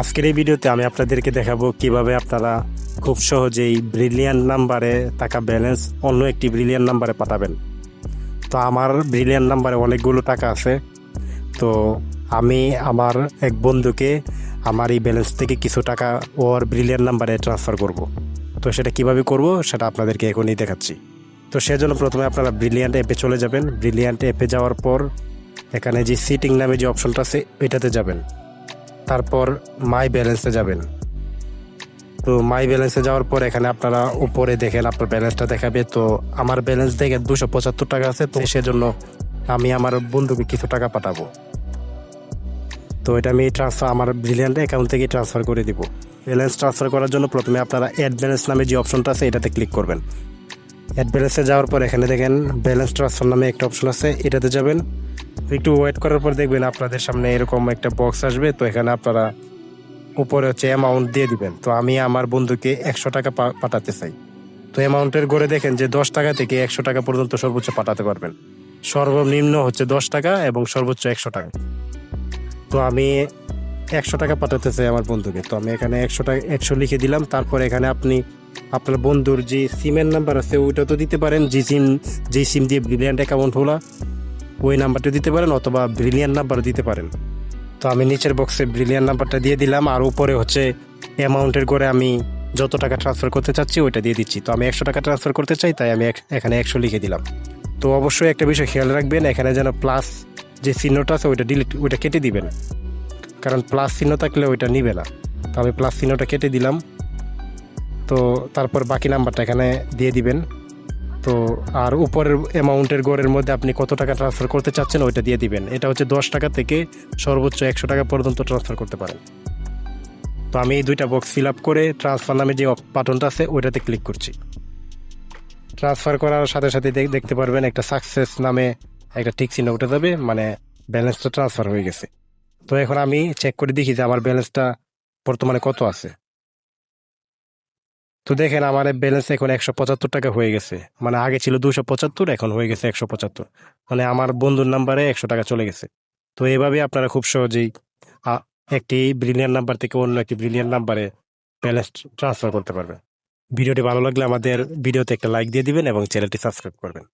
আজকের এই ভিডিওতে আমি আপনাদেরকে দেখাবো কীভাবে আপনারা খুব সহজেই ব্রিলিয়ান নাম্বারে টাকা ব্যালেন্স অন্য একটি ব্রিলিয়ান নাম্বারে পাঠাবেন। তো আমার ব্রিলিয়ান নাম্বারে অনেকগুলো টাকা আছে। তো আমি আমার এক বন্ধুকে আমার এই ব্যালেন্স থেকে কিছু টাকা ওর ব্রিলিয়ান নাম্বারে ট্রান্সফার করব। তো সেটা কীভাবে করব সেটা আপনাদেরকে এখনই দেখাচ্ছি। তো সেজন্য প্রথমে আপনারা ব্রিলিয়ান্ট অ্যাপে চলে যাবেন। ব্রিলিয়ান্ট অ্যাপে যাওয়ার পর এখানে যে সিটিং নামে যে অপশনটা আছে এটাতে যাবেন। তারপর মাই ব্যালেন্সে যাবেন। তো মাই ব্যালেন্সে যাওয়ার পর এখানে আপনারা উপরে দেখেন, আপনার ব্যালেন্সটা দেখাবে। তো আমার ব্যালেন্স দেখে দুশো পঁচাত্তর টাকা আছে, তো সেজন্য আমি আমার বন্ধুকে কিছু টাকা পাঠাবো। তো এটা আমি ট্রান্সফার আমার ব্রিলিয়ান্ট অ্যাকাউন্ট থেকে ট্রান্সফার করে দিব। ব্যালেন্স ট্রান্সফার করার জন্য প্রথমে আপনারা অ্যাড ব্যালেন্স নামে যে অপশনটা আছে, এটাতে ক্লিক করবেন। অ্যাড ব্যালেন্সে যাওয়ার পর এখানে দেখেন ব্যালেন্স ট্রান্সফার নামে একটা অপশন আছে, এটাতে যাবেন। একটু ওয়েট করার পর দেখবেন আপনাদের সামনে এরকম একটা বক্স আসবে, তো এখানে আপনারা উপরে হচ্ছে অ্যামাউন্ট দিয়ে দিবেন। তো আমি আমার বন্ধুকে একশো টাকা পাঠাতে চাই। তো অ্যামাউন্টের করে দেখেন যে দশ টাকা থেকে একশো টাকা পর্যন্ত সর্বোচ্চ পাঠাতে পারবেন। সর্বনিম্ন হচ্ছে দশ টাকা এবং সর্বোচ্চ একশো টাকা। তো আমি একশো টাকা পাঠাতে চাই আমার বন্ধুকে। তো আমি এখানে একশো টাকা একশো লিখে দিলাম, তারপর এখানে আপনি আপনার বন্ধুর যে সিমের নাম্বার আছে, ওইটা তো দিতে পারেন। যে সিম যে সিম দিয়ে ব্রিলিয়ান্ট অ্যাকাউন্ট হলো, ওই নাম্বারটা দিতে পারেন অথবা ব্রিলিয়ান নাম্বার দিতে পারেন। তো আমি নিচের বক্সে ব্রিলিয়ান নাম্বারটা দিয়ে দিলাম, আর উপরে হচ্ছে অ্যামাউন্টের করে আমি যত টাকা ট্রান্সফার করতে চাচ্ছি, ওইটা দিয়ে দিচ্ছি। তো আমি একশো টাকা ট্রান্সফার করতে চাই, তাই আমি এখানে একশো লিখে দিলাম। তো অবশ্যই একটা বিষয় খেয়াল রাখবেন, এখানে যেন প্লাস যে চিহ্নটা আছে, ওইটা ডিলিট ওইটা কেটে দিবেন। কারণ প্লাস চিহ্ন থাকলে ওইটা নিবে না। তো আমি প্লাস চিহ্নটা কেটে দিলাম। তো তারপর বাকি নাম্বারটা এখানে দিয়ে দিবেন। তো আর উপরের অ্যামাউন্টের গড়ের মধ্যে আপনি কত টাকা ট্রান্সফার করতে চাচ্ছেন ওইটা দিয়ে দিবেন। এটা হচ্ছে দশ টাকা থেকে সর্বোচ্চ একশো টাকা পর্যন্ত ট্রান্সফার করতে পারেন। তো আমি এই দুইটা বক্স ফিল আপ করে ট্রান্সফার নামে যে বাটনটা আছে, ওইটাতে ক্লিক করছি। ট্রান্সফার করার সাথে সাথে দেখ- দেখতে পারবেন একটা সাকসেস নামে একটা ঠিক চিহ্ন উঠে যাবে মানে ব্যালেন্সটা ট্রান্সফার হয়ে গেছে। তো এখন আমি চেক করে দেখি যে আমার ব্যালেন্সটা বর্তমানে কত আছে। তো দেখেন আমার ব্যালেন্স এখন একশো পঁচাত্তর টাকা হয়ে গেছে। মানে আগে ছিল দুশো পঁচাত্তর, এখন হয়ে গেছে একশো পঁচাত্তর। মানে আমার বন্ধুর নাম্বারে একশো টাকা চলে গেছে। তো এভাবে আপনারা খুব সহজেই একটি ব্রিলিয়ান নাম্বার থেকে অন্য একটি ব্রিলিয়ান নাম্বারে ব্যালেন্স ট্রান্সফার করতে পারবেন। ভিডিওটি ভালো লাগলে আমাদের ভিডিওতে একটা লাইক দিয়ে দিবেন এবং চ্যানেলটি সাবস্ক্রাইব করবেন।